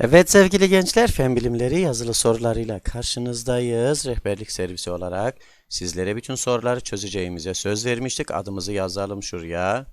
Evet sevgili gençler, fen bilimleri yazılı sorularıyla karşınızdayız. Rehberlik servisi olarak sizlere bütün soruları çözeceğimize söz vermiştik. Adımızı yazalım şuraya.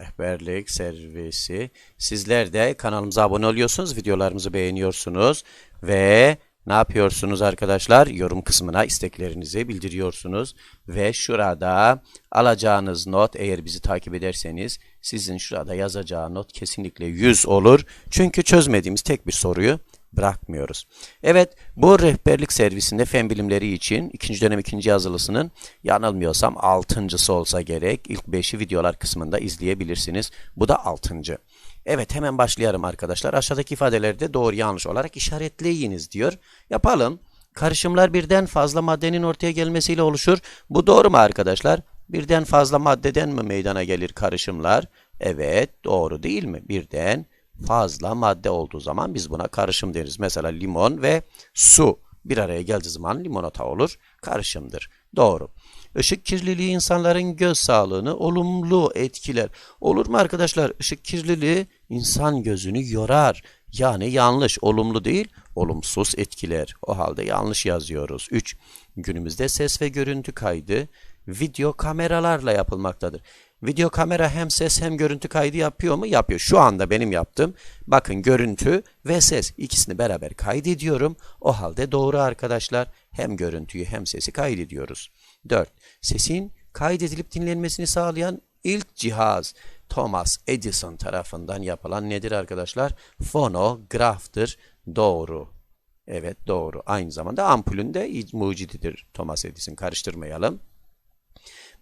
Rehberlik servisi. Sizler de kanalımıza abone oluyorsunuz, videolarımızı beğeniyorsunuz ve ne yapıyorsunuz arkadaşlar? Yorum kısmına isteklerinizi bildiriyorsunuz ve şurada alacağınız not eğer bizi takip ederseniz sizin şurada yazacağı not kesinlikle 100 olur. Çünkü çözmediğimiz tek bir soruyu bırakmıyoruz. Evet bu rehberlik servisinde fen bilimleri için ikinci dönem ikinci yazılısının yanılmıyorsam altıncısı olsa gerek. İlk beşi videolar kısmında izleyebilirsiniz. Bu da altıncı. Evet hemen başlayalım arkadaşlar. Aşağıdaki ifadeleri de doğru yanlış olarak işaretleyiniz diyor. Yapalım. Karışımlar birden fazla maddenin ortaya gelmesiyle oluşur. Bu doğru mu arkadaşlar? Birden fazla maddeden mi meydana gelir karışımlar? Evet doğru değil mi? Birden fazla madde olduğu zaman biz buna karışım deriz. Mesela limon ve su bir araya geldiği zaman limonata olur. Karışımdır. Doğru. Işık kirliliği insanların göz sağlığını olumlu etkiler. Olur mu arkadaşlar? Işık kirliliği insan gözünü yorar. Yani yanlış, olumlu değil, olumsuz etkiler. O halde yanlış yazıyoruz. 3. Günümüzde ses ve görüntü kaydı video kameralarla yapılmaktadır. Video kamera hem ses hem görüntü kaydı yapıyor mu? Yapıyor. Şu anda benim yaptım. Bakın görüntü ve ses ikisini beraber kaydediyorum. O halde doğru arkadaşlar. Hem görüntüyü hem sesi kaydediyoruz. 4. Sesin kaydedilip dinlenmesini sağlayan ilk cihaz Thomas Edison tarafından yapılan nedir arkadaşlar? Fonograftır. Doğru. Evet doğru. Aynı zamanda ampulün de mucididir Thomas Edison. Karıştırmayalım.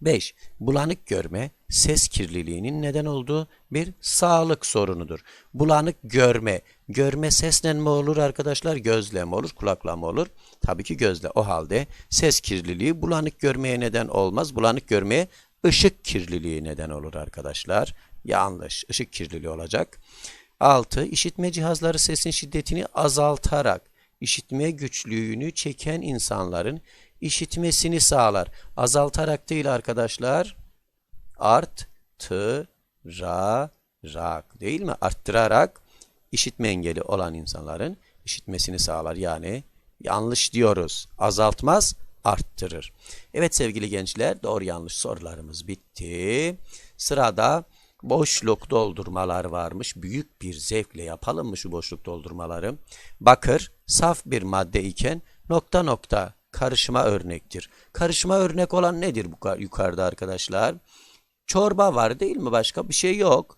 5. Bulanık görme, ses kirliliğinin neden olduğu bir sağlık sorunudur. Bulanık görme, görme sesle mi olur arkadaşlar, gözle mi olur, kulakla mı olur? Tabii ki gözle. O halde ses kirliliği bulanık görmeye neden olmaz. Bulanık görmeye ışık kirliliği neden olur arkadaşlar. Yanlış, ışık kirliliği olacak. 6. İşitme cihazları sesin şiddetini azaltarak işitme güçlüğünü çeken insanların işitmesini sağlar. Azaltarak değil arkadaşlar. Arttırarak değil mi? Arttırarak işitme engeli olan insanların işitmesini sağlar. Yani yanlış diyoruz. Azaltmaz, arttırır. Evet sevgili gençler doğru yanlış sorularımız bitti. Sırada boşluk doldurmalar varmış. Büyük bir zevkle yapalım mı şu boşluk doldurmaları? Bakır saf bir madde iken nokta nokta karışıma örnektir. Karışıma örnek olan nedir bu yukarıda arkadaşlar? Çorba var değil mi? Başka bir şey yok.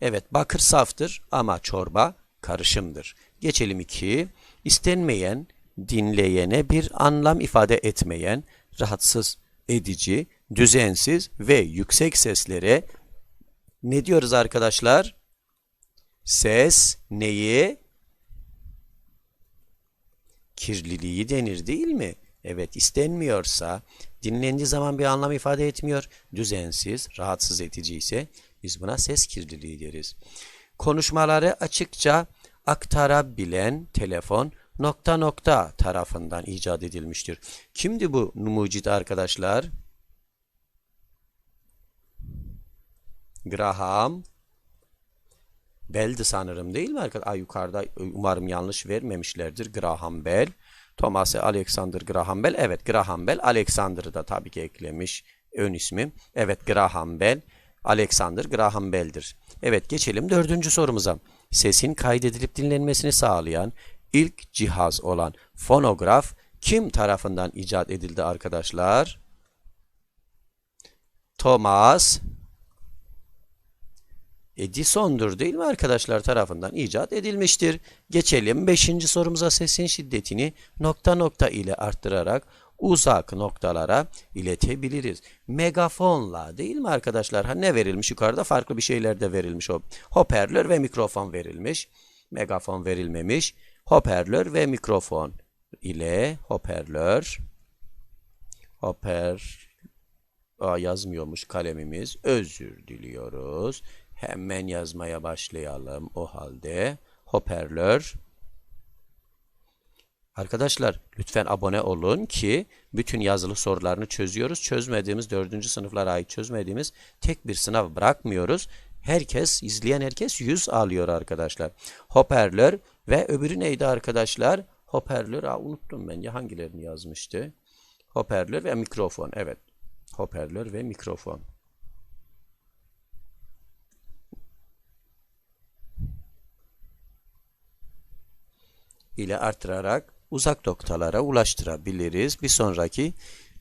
Evet bakır saftır ama çorba karışımdır. Geçelim 2. İstenmeyen, dinleyene bir anlam ifade etmeyen, rahatsız edici, düzensiz ve yüksek seslere ne diyoruz arkadaşlar? Ses neyi? Kirliliği denir değil mi? Evet istenmiyorsa, dinlendiği zaman bir anlam ifade etmiyor, düzensiz, rahatsız edici ise biz buna ses kirliliği deriz. Konuşmaları açıkça aktarabilen telefon nokta nokta tarafından icat edilmiştir. Kimdi bu mucit arkadaşlar? Graham Bell'di sanırım değil mi arkadaşlar? Yukarıda umarım yanlış vermemişlerdir. Graham Bell. Thomas Alexander Graham Bell. Evet Graham Bell. Alexander'ı da tabii ki eklemiş ön ismi. Evet Graham Bell. Alexander Graham Bell'dir. Evet geçelim dördüncü sorumuza. Sesin kaydedilip dinlenmesini sağlayan ilk cihaz olan fonograf kim tarafından icat edildi arkadaşlar? Thomas Edison'dur değil mi arkadaşlar tarafından icat edilmiştir. Geçelim 5. sorumuza sesin şiddetini nokta nokta ile arttırarak uzak noktalara iletebiliriz. Megafonla değil mi arkadaşlar? Ha ne verilmiş yukarıda? Farklı bir şeyler de verilmiş. Hoparlör ve mikrofon verilmiş. Megafon verilmemiş. Hoparlör ve mikrofon ile hoparlör hoper Aa, yazmıyormuş kalemimiz. Özür diliyoruz. Hemen yazmaya başlayalım o halde. Hoparlör. Arkadaşlar lütfen abone olun ki bütün yazılı sorularını çözüyoruz. Çözmediğimiz 4. sınıflara ait çözmediğimiz tek bir sınav bırakmıyoruz. Herkes, izleyen herkes 100 alıyor arkadaşlar. Hoparlör ve öbürü neydi arkadaşlar? Hoparlör, aa, unuttum ben ya hangilerini yazmıştı? Hoparlör ve mikrofon, evet. Hoparlör ve mikrofon. İle artırarak uzak noktalara ulaştırabiliriz. Bir sonraki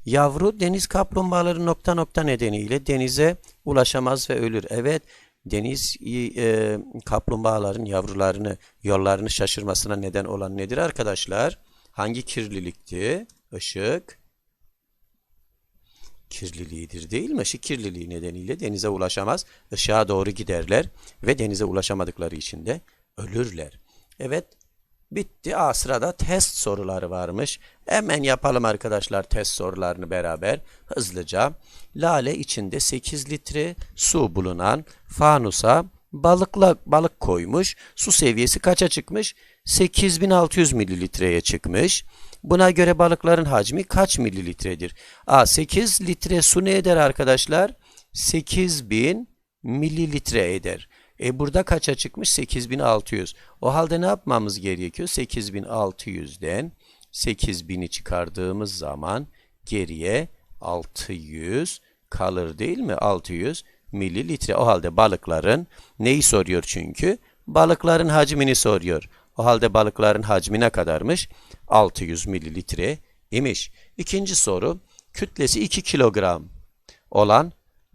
yavru deniz kaplumbağaları nokta nokta nedeniyle denize ulaşamaz ve ölür. Evet deniz e, kaplumbağaların yavrularını yollarını şaşırmasına neden olan nedir arkadaşlar? Hangi kirlilikti? Işık kirliliğidir değil mi? Işık kirliliği nedeniyle denize ulaşamaz. Işığa doğru giderler ve denize ulaşamadıkları için de ölürler. Evet Bitti. Aa, sırada test soruları varmış. Hemen yapalım arkadaşlar test sorularını beraber hızlıca. Lale içinde 8 litre su bulunan fanusa balıkla balık koymuş. Su seviyesi kaça çıkmış? 8600 mililitreye çıkmış. Buna göre balıkların hacmi kaç mililitredir? A 8 litre su ne eder arkadaşlar? 8000 mililitre eder. E burada kaça çıkmış? 8600. O halde ne yapmamız gerekiyor? 8600'den 8000'i çıkardığımız zaman geriye 600 kalır değil mi? 600 mililitre. O halde balıkların neyi soruyor çünkü? Balıkların hacmini soruyor. O halde balıkların hacmi ne kadarmış? 600 mililitre imiş. İkinci soru. Kütlesi 2 kilogram olan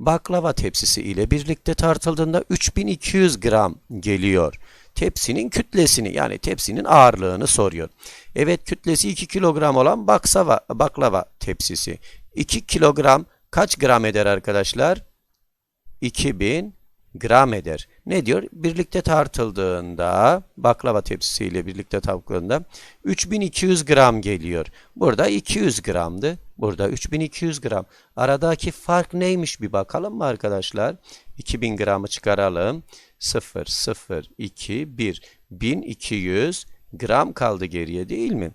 baklava tepsisi ile birlikte tartıldığında 3200 gram geliyor. Tepsinin kütlesini yani tepsinin ağırlığını soruyor. Evet kütlesi 2 kilogram olan baksava, baklava tepsisi. 2 kilogram kaç gram eder arkadaşlar? 2000 gram eder. Ne diyor? Birlikte tartıldığında baklava tepsisiyle birlikte tartıldığında 3200 gram geliyor. Burada 200 gramdı. Burada 3200 gram. Aradaki fark neymiş bir bakalım mı arkadaşlar? 2000 gramı çıkaralım. 0, 0, 2, 1. 1200 gram kaldı geriye değil mi?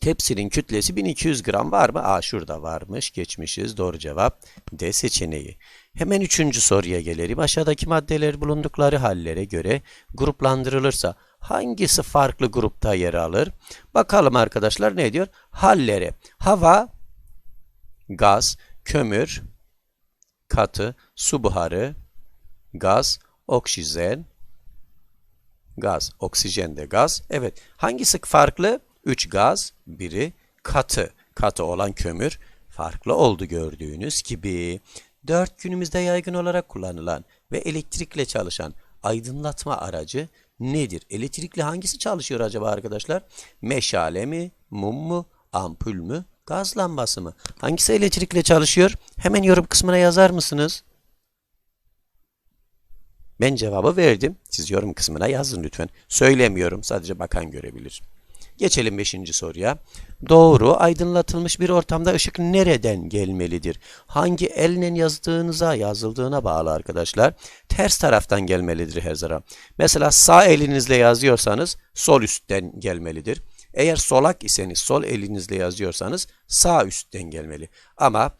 Tepsinin kütlesi 1200 gram var mı? Aa şurada varmış. Geçmişiz. Doğru cevap D seçeneği. Hemen üçüncü soruya gelelim. Aşağıdaki maddeler bulundukları hallere göre gruplandırılırsa hangisi farklı grupta yer alır? Bakalım arkadaşlar ne diyor? Hallere. Hava, gaz, kömür, katı, su buharı, gaz, oksijen, gaz, oksijen de gaz. Evet. Hangisi farklı? 3 gaz, biri katı. Katı olan kömür farklı oldu gördüğünüz gibi. 4 günümüzde yaygın olarak kullanılan ve elektrikle çalışan aydınlatma aracı nedir? Elektrikli hangisi çalışıyor acaba arkadaşlar? Meşale mi, mum mu, ampul mü, gaz lambası mı? Hangisi elektrikle çalışıyor? Hemen yorum kısmına yazar mısınız? Ben cevabı verdim. Siz yorum kısmına yazın lütfen. Söylemiyorum. Sadece bakan görebilir. Geçelim 5. soruya. Doğru, aydınlatılmış bir ortamda ışık nereden gelmelidir? Hangi elle yazdığınıza, yazıldığına bağlı arkadaşlar. Ters taraftan gelmelidir her zaman. Mesela sağ elinizle yazıyorsanız sol üstten gelmelidir. Eğer solak iseniz, sol elinizle yazıyorsanız sağ üstten gelmeli. Ama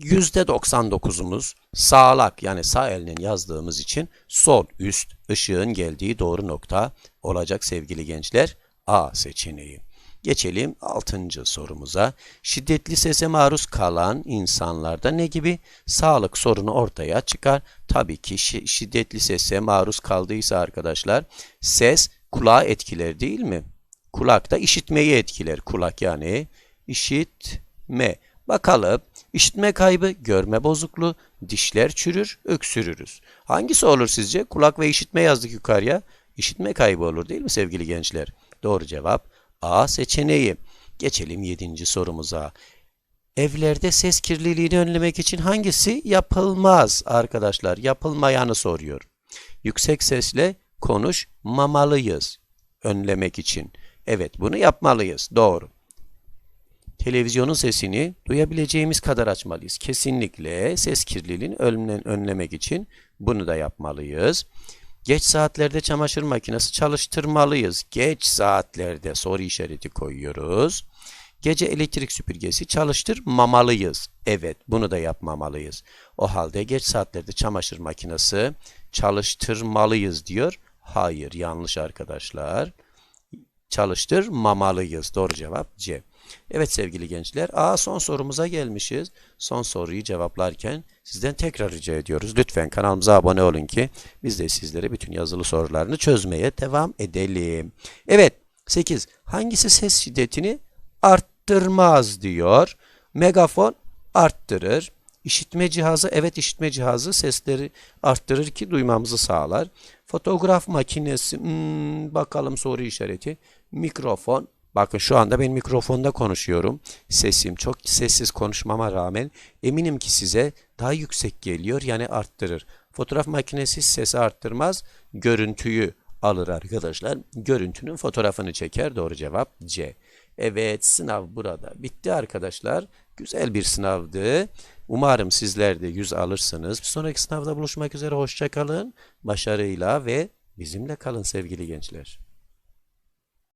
%99'umuz sağlak yani sağ elinin yazdığımız için sol üst ışığın geldiği doğru nokta olacak sevgili gençler. A seçeneği. Geçelim 6. sorumuza. Şiddetli sese maruz kalan insanlarda ne gibi sağlık sorunu ortaya çıkar? Tabii ki şiddetli sese maruz kaldıysa arkadaşlar ses kulağı etkiler değil mi? Kulak da işitmeyi etkiler. Kulak yani işitme. Bakalım işitme kaybı, görme bozukluğu, dişler çürür, öksürürüz. Hangisi olur sizce? Kulak ve işitme yazdık yukarıya. İşitme kaybı olur değil mi sevgili gençler? Doğru cevap A seçeneği. Geçelim 7. sorumuza. Evlerde ses kirliliğini önlemek için hangisi yapılmaz arkadaşlar? Yapılmayanı soruyor. Yüksek sesle konuşmamalıyız önlemek için. Evet bunu yapmalıyız. Doğru. Televizyonun sesini duyabileceğimiz kadar açmalıyız. Kesinlikle ses kirliliğini önlemek için bunu da yapmalıyız. Geç saatlerde çamaşır makinesi çalıştırmalıyız. Geç saatlerde soru işareti koyuyoruz. Gece elektrik süpürgesi çalıştırmamalıyız. Evet, bunu da yapmamalıyız. O halde geç saatlerde çamaşır makinesi çalıştırmalıyız diyor. Hayır, yanlış arkadaşlar. Çalıştırmamalıyız. Doğru cevap C. Evet sevgili gençler, A son sorumuza gelmişiz. Son soruyu cevaplarken sizden tekrar rica ediyoruz. Lütfen kanalımıza abone olun ki biz de sizlere bütün yazılı sorularını çözmeye devam edelim. Evet, 8. Hangisi ses şiddetini arttırmaz diyor. Megafon arttırır. İşitme cihazı, evet işitme cihazı sesleri arttırır ki duymamızı sağlar. Fotoğraf makinesi, hmm, bakalım soru işareti. Mikrofon, bakın şu anda ben mikrofonda konuşuyorum. Sesim çok sessiz konuşmama rağmen eminim ki size daha yüksek geliyor yani arttırır. Fotoğraf makinesi sesi arttırmaz, görüntüyü alır arkadaşlar. Görüntünün fotoğrafını çeker. Doğru cevap C. Evet sınav burada. Bitti arkadaşlar. Güzel bir sınavdı. Umarım sizler de 100 alırsınız. Bir sonraki sınavda buluşmak üzere. Hoşça kalın. Başarıyla ve bizimle kalın sevgili gençler.